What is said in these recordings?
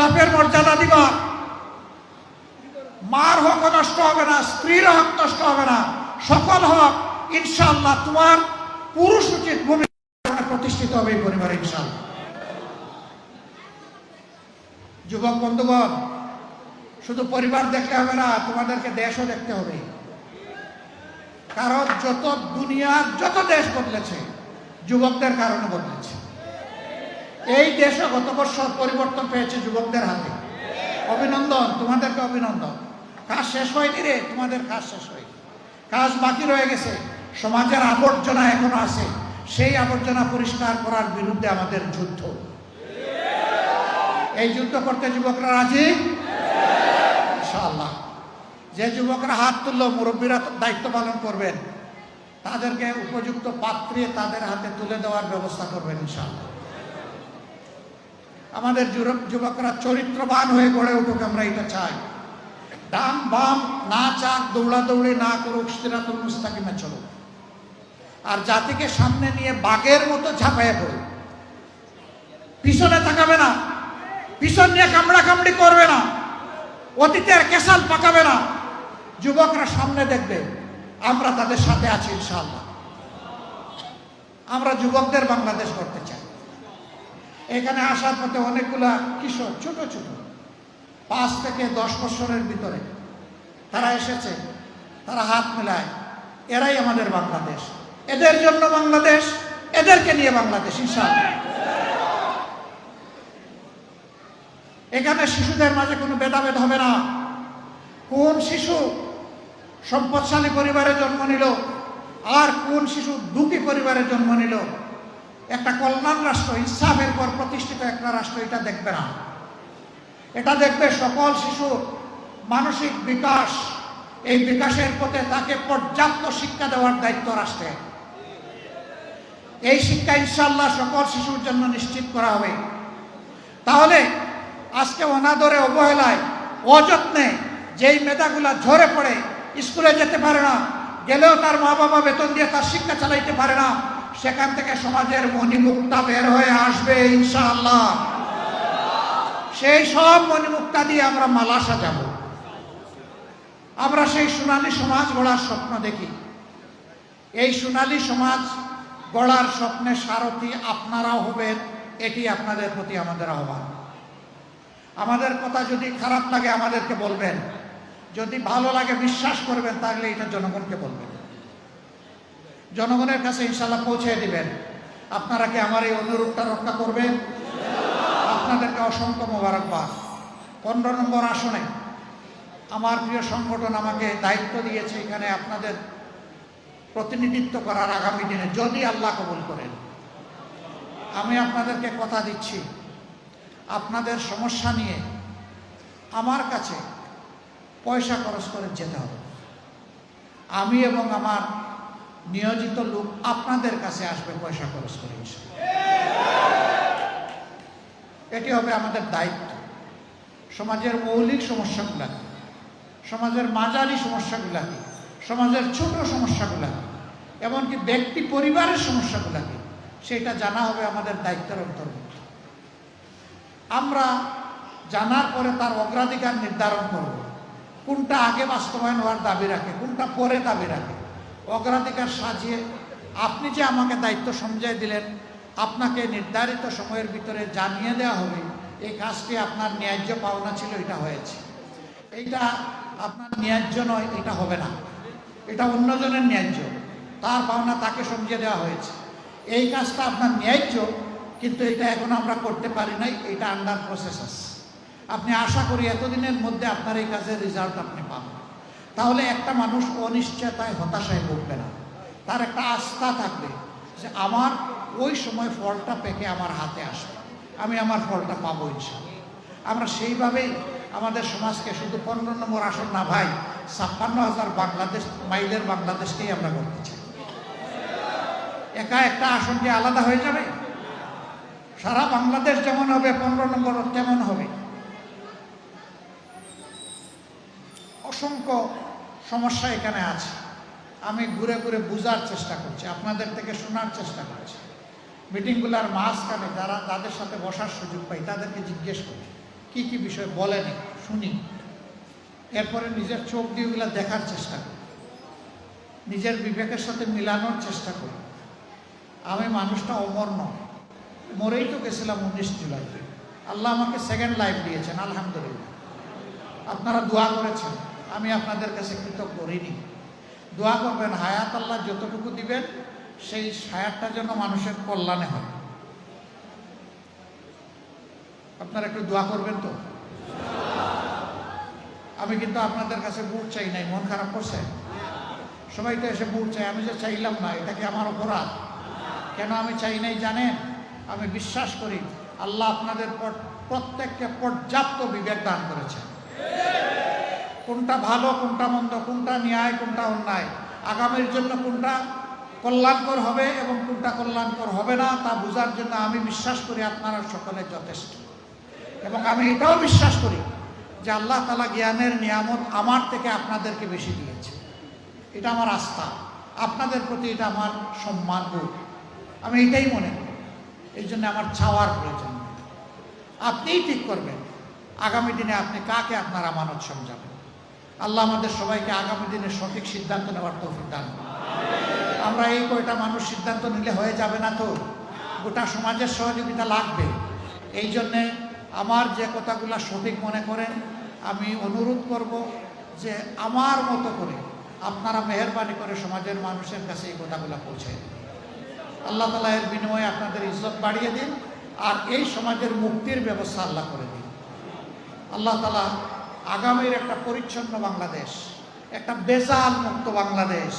গোলাপের মর্যাদা দিবা। মার হক নষ্ট হবে না, স্ত্রীর হক নষ্ট হবে না, সকল হক ইনশাআল্লাহ তোমার পুরুষ উচিত ভূমিকা প্রতিষ্ঠিত হবে পরিবার ইনশাআল্লাহ। যুবক বন্ধুগণ, শুধু পরিবার দেখলে হবে না, তোমাদেরকে দেশও দেখতে হবে। কারণ যত দুনিয়ার যত দেশ বদলেছে, যুবকদের কারণে বদলেছে। এই দেশে গত বছর পরিবর্তন পেয়েছে যুবকদের হাতে। অভিনন্দন, তোমাদেরকে অভিনন্দন। কাজ শেষ হয়নি রে, তোমাদের কাজ শেষ হয়নি। কাজ বাকি রয়ে গেছে। সমাজের আবর্জনা এখনও আছে। সেই আবর্জনা পরিষ্কার করার বিরুদ্ধে আমাদের যুদ্ধ। এই যুদ্ধ করতে যুবকরা রাজি? ইনশাআল্লাহ। যে যুবকরা হাত তুললো, মুরব্বীরা দায়িত্ব পালন করবেন। তাদেরকে উপযুক্ত পাত্রে তাদের হাতে তুলে দেওয়ার ব্যবস্থা করবেন ইনশাআল্লাহ। আমাদের যুবক- যুবকরা চরিত্রবান হয়ে গড়ে উঠুক, আমরা এটা চাই। ডান বাম না চাক দৌড়াদৌড়ি না করুক, সিরাতুল মুস্তাকিমে চলুক। আর জাতিকে সামনে নিয়ে বাঘের মতো ঝাঁপাইয়া পড়ুক। পিছনে তাকাবে না। পিছন নিয়ে কামড়া কামড়ি করবে না। অতীতের কেশাল পাকাবে না। যুবকরা সামনে দেখবে, আমরা তাদের সাথে আছি ইনশাল্লাহ আমরা যুবকদের বাংলাদেশ করতে চাই। এখানে আসার পথে অনেকগুলা কিশোর, ছোট ছোট। পাঁচ থেকে দশ বছরের ভিতরে তারা এসেছে, তারা হাত মেলায়। এরাই আমাদের বাংলাদেশ। এদের জন্য বাংলাদেশ, এদেরকে নিয়ে বাংলাদেশ, ইনশাআল্লাহ। এখানে শিশুদের মাঝে কোনো ভেদাভেদ হবে না। কোন শিশু সম্পদশালী পরিবারে জন্ম নিল, আর কোন শিশু দুঃখী পরিবারে জন্ম নিল একটা কল্যাণ রাষ্ট্র ইসলামের পর প্রতিষ্ঠিত একটা রাষ্ট্র, এটা দেখবে না। এটা দেখবে সকল শিশুর মানসিক বিকাশ, এই বিকাশের পথে তাকে পর্যাপ্ত শিক্ষা দেওয়ার দায়িত্ব রাষ্ট্রের এই শিক্ষা ইনশাল্লাহ সকল শিশুর জন্য নিশ্চিত করা হবে। তাহলে আজকে অনাদরে অবহেলায়, অযত্নে যেই মেধাগুলা ঝরে পড়ে, স্কুলে যেতে পারে না, গেলেও তার মা বাবা বেতন দিয়ে তার শিক্ষা চালাইতে পারে না সেখান থেকে সমাজের মণিমুক্তা বের হয়ে আসবে, ইনশাআল্লাহ। সেই সব মণিমুক্তা দিয়ে আমরা মালা সাজাবো আমরা সেই সোনালী সমাজ গড়ার স্বপ্ন দেখি। এই সোনালী সমাজ গড়ার স্বপ্নের সারথি আপনারাও হবেন, এটি আপনাদের প্রতি আমাদের আহ্বান। আমাদের কথা যদি খারাপ লাগে আমাদেরকে বলবেন, যদি ভালো লাগে বিশ্বাস করবেন, তাহলে এটা জনগণকে বলবেন। জনগণের কাছে ইনশাল্লাহ পৌঁছে দিবেন। আপনারা কি আমার এই অনুরোধটা রক্ষা করবেন? আপনাদেরকে অসংখ্য মোবারকবাদ। পনেরো নম্বর আসনে আমার প্রিয় সংগঠন আমাকে দায়িত্ব দিয়েছে এখানে আপনাদের প্রতিনিধিত্ব করার আগামী দিনে, যদি আল্লাহ কবুল করেন। আমি আপনাদেরকে কথা দিচ্ছি। আপনাদের সমস্যা নিয়ে আমার কাছে পয়সা খরচ করে যেতে হবে। আমি এবং আমার নিয়োজিত লোক আপনাদের কাছে আসবে, পয়সা খরচ করে এটি হবে আমাদের দায়িত্ব। সমাজের মৌলিক সমস্যাগুলাকে সমাজের মাঝারি সমস্যাগুলাকে সমাজের ছোট সমস্যাগুলাকে এমনকি ব্যক্তি পরিবারের সমস্যাগুলাকে সেটা জানা হবে আমাদের দায়িত্বের অন্তর্ভুক্ত। আমরা জানার পরে তার অগ্রাধিকার নির্ধারণ করব। কোনটা আগে বাস্তবায়ন হওয়ার দাবি রাখে, কোনটা পরে দাবি রাখে। অগ্রাধিকার সাজিয়ে আপনি যে আমাকে দায়িত্ব সমঝাই দিলেন, আপনাকে নির্ধারিত সময়ের ভিতরে জানিয়ে দেওয়া হবে, এই কাজটি আপনার ন্যায্য পাওনা ছিল, এটা হয়েছে। এইটা আপনার ন্যায্য নয়, এটা হবে না। এটা অন্যজনের ন্যায্য, তার পাওনা তাকে সমঝিয়ে দেওয়া হয়েছে। এই কাজটা আপনার ন্যায্য, কিন্তু এটা এখন আমরা করতে পারি নাই, এটা আন্ডার প্রসেস আপনি আশা করি এতদিনের মধ্যে আপনার এই কাজের রেজাল্ট আপনি পাবেন। তাহলে একটা মানুষ অনিশ্চয়তায় হতাশায় ভুগবে না। তার একটা আস্থা থাকবে যে আমার ওই সময় ফলটা পেকে আমার হাতে আসবে। আমি আমার ফলটা পাবো ইনশাল্লাহ আমরা সেইভাবেই আমাদের সমাজকে শুধু পনেরো নম্বর আসন না ভাই, ছাপ্পান্ন হাজার বাংলাদেশ, মাইলের বাংলাদেশকেই আমরা করতে চাই। একা একটা আসন কি আলাদা হয়ে যাবে? সারা বাংলাদেশ যেমন হবে, পনেরো নম্বর তেমন হবে। অসংখ্য সমস্যা এখানে আছে। আমি ঘুরে ঘুরে বোঝার চেষ্টা করছি, আপনাদের থেকে শোনার চেষ্টা করছি। মিটিংগুলোর মাঝখানে যারা তাদের সাথে বসার সুযোগ পাই, তাদেরকে জিজ্ঞেস করি, কি কি বিষয় বলেন শুনি। এরপরে নিজের চোখ দিয়ে ওগুলো দেখার চেষ্টা করি। নিজের বিবেকের সাথে মিলানোর চেষ্টা করি। আমি মানুষটা অমর নয়। মরেই তো গেছিলাম উনিশ জুলাই আল্লাহ আমাকে সেকেন্ড লাইফ দিয়েছেন, আলহামদুলিল্লাহ। আপনারা দোয়া করেছেন। আমি আপনাদের কাছে কৃতজ্ঞ ঋণী। দোয়া করবেন, হায়াত আল্লাহ যতটুকু দিবেন, সেই হায়াতটা যেন মানুষের কল্যাণে হয়। আপনারা একটু দোয়া করবেন তো? আমি কিন্তু আপনাদের কাছে বুট চাই নাই, মন খারাপ করছে? সবাই তো এসে বুট চাই আমি যে চাইলাম না, এটা কি আমার অপরাধ? কেন আমি চাই নাই জানেন? আমি বিশ্বাস করি, আল্লাহ আপনাদের পর- প্রত্যেককে পর্যাপ্ত বিবেক দান করেছেন। কোনটা ভালো, কোনটা মন্দ, কোনটা ন্যায়, কোনটা অন্যায়? আগামীর জন্য কোনটা কল্যাণকর হবে এবং কোনটা কল্যাণকর হবে না, তা বোঝার জন্য আমি বিশ্বাস করি আপনারা সকলে যথেষ্ট। এবং আমি এটাও বিশ্বাস করি যে আল্লাহ তালা জ্ঞানের নিয়ামত আমার থেকে আপনাদেরকে বেশি দিয়েছে। এটা আমার আস্থা। আপনাদের প্রতি এটা আমার সম্মান বোধ। আমি এটাই মনে করি। এই জন্য আমার চাওয়ার প্রয়োজন। নেই। আপনিই ঠিক করবেন। আগামী দিনে আপনি কাকে আপনার আমানত সমঝাবেন? আল্লাহ আমাদের সবাইকে আগামী দিনে সঠিক সিদ্ধান্ত নেওয়ার তৌফিক দান আমরা এই কয়টা মানুষ সিদ্ধান্ত নিলে হয়ে যাবে না তো? গোটা সমাজের সহযোগিতা লাগবে। এই জন্যে আমার যে কথাগুলো সঠিক মনে করেন, আমি অনুরোধ করব যে আমার মতো করে আপনারা মেহরবানি করে সমাজের মানুষের কাছে এই কথাগুলো পৌঁছে। আল্লাহ তালা এর বিনিময়ে আপনাদের ইজ্জত বাড়িয়ে দিন আর এই সমাজের মুক্তির ব্যবস্থা আল্লাহ করে দিন। আল্লাহ তালা আগামীর একটা পরিচ্ছন্ন বাংলাদেশ, একটা বেজাল মুক্ত বাংলাদেশ,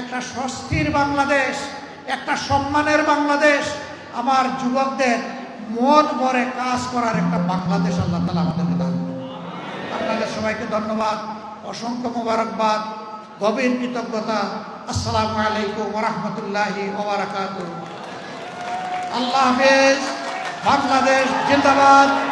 একটা স্বস্তির বাংলাদেশ, একটা সম্মানের বাংলাদেশ, আমার যুবকদের মন ভরে কাজ করার একটা বাংলাদেশ আল্লাহ তালা আমাদেরকে দান আপনাদের সবাইকে ধন্যবাদ, অসংখ্য মোবারকবাদ, গভীর কৃতজ্ঞতা। আসসালামু আলাইকুম ওরহমতুল্লাহি ওবরাকাত আল্লাহ হাফেজ, বাংলাদেশ জিন্দাবাদ।